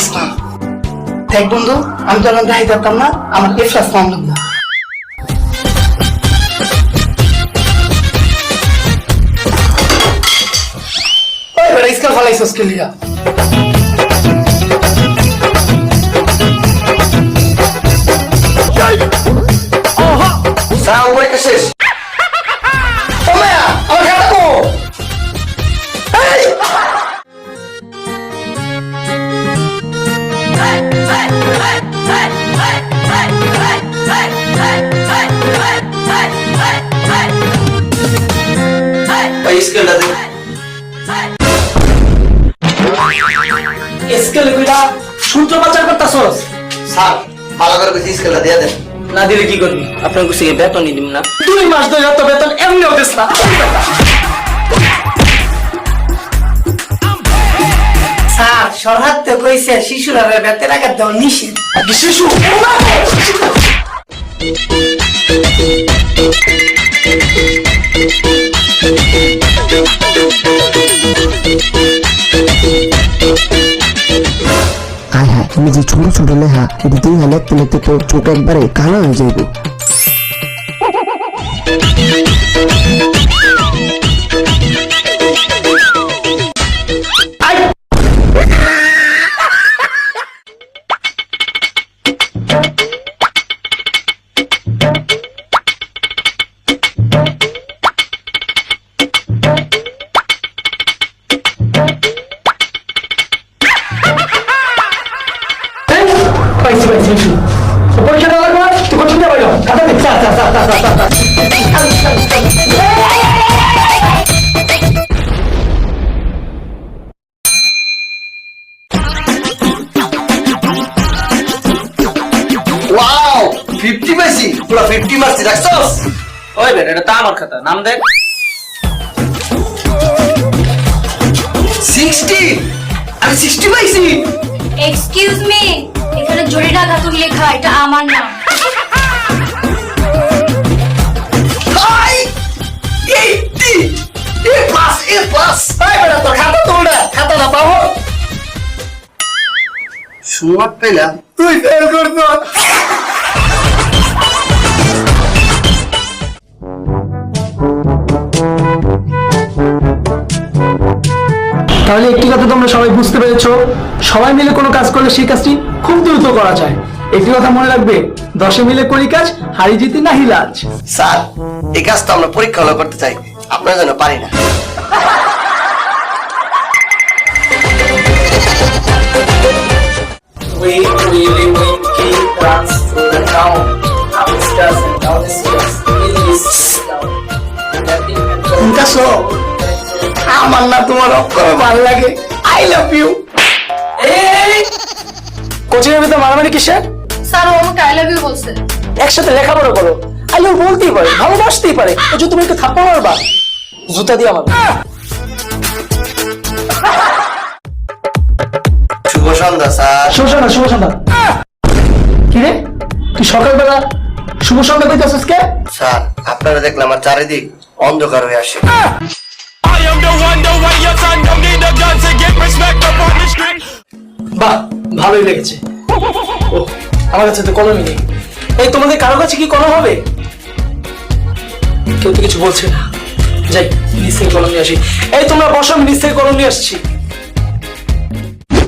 যাস না দেখ বন্ধু আমি তো এখন দেখাই পারতাম না আমার এ ক্লাস নাম না ওই বেটা স্কেল ফলাইছস কে লিগা। স্যার পরীক্ষা স্কেল কইরা সূত্র পাচার করতাছস? স্যার ভালো করে বেশি স্কেলটা দিয়ে দেন। না দিলে কি করবি? আপনার কাছে কি বেতনই দিব না। দুই মাস ধরে এত বেতন এমনি হতেছ না। স্যার সরহাদ তো কইছে শিশুরা বেতের আগে দেওয়া নিষেধ। শিশু। আয় হ্যাঁ তুমি যে ছোট ছোট লেখা এটা তুই হ্যাঁ লিখতে লিখতে তোর চোখ একবারে কালো হয়ে যাইবে পাইছি পাইছি পরীক্ষা দেওয়া লাগবে না? তুই বাইর হ। খাতা দে চা চা চা চা চা ওয়াও 50 পাইছি পুরো 50 মারছি দেখছস ওই বেটা, এটা তো আমার খাতা, নাম দেখ 60 আমি 60 পাইছি এক্সকিউজ মি এখানে জরিনা খাতুন লেখা এটা আমার নাম। High 80 A plus A plus এই বেটা তোর খাতা তোল না খাতা না পাবো। সুমাত পেলাম তুই ফেল তাহলে একটি কথা তোমরা সবাই বুঝতে পেরেছ সবাই মিলে কোনো কাজ করলে সেই কাজটি খুব দ্রুত করা যায় একটি কথা মনে রাখবে দশে মিলে করি কাজ হারি জিতি নাহি লাজ স্যার এই কাজ তো আমরা পরীক্ষা হলো করতে চাই আপনার জন্য পারি না We really win runs to the town. Up and down the stairs. Down. Nothing can go. বুঝাছো আমার না তোমার অক্ষরে ভালো লাগে আই লাভ ইউ কোচিং এর ভিতরে মারামারি কিসের? স্যার ও আমাকে আই লাভ ইউ বলছে। একসাথে লেখাপড়া করো। আই লাভ বলতেই পারে ভালোবাসতেই পারে। ও যে তুমি একটু থাপ্পড় মারবা জুতা দিয়ে আমার শুভ সন্ধ্যা স্যার। শুভ সন্ধ্যা শুভ সন্ধ্যা। কি রে? তুই সকালবেলা শুভ সন্ধ্যা কইতেছিস কে? স্যার আপনারা দেখলাম আমার চারিদিক অন্ধকার হয়ে আসে. বাহ। ভালোই লেগেছে। ও আমার কাছে তো কলমই নেই। এই, তোমাদের কারও কাছে কি কলম হবে? কেউ তো কিছু বলছে না। যাই থেকে কলম নিয়ে আসি। এই, তোমরা বসো, আমি থেকে কলম নিয়ে আসছি।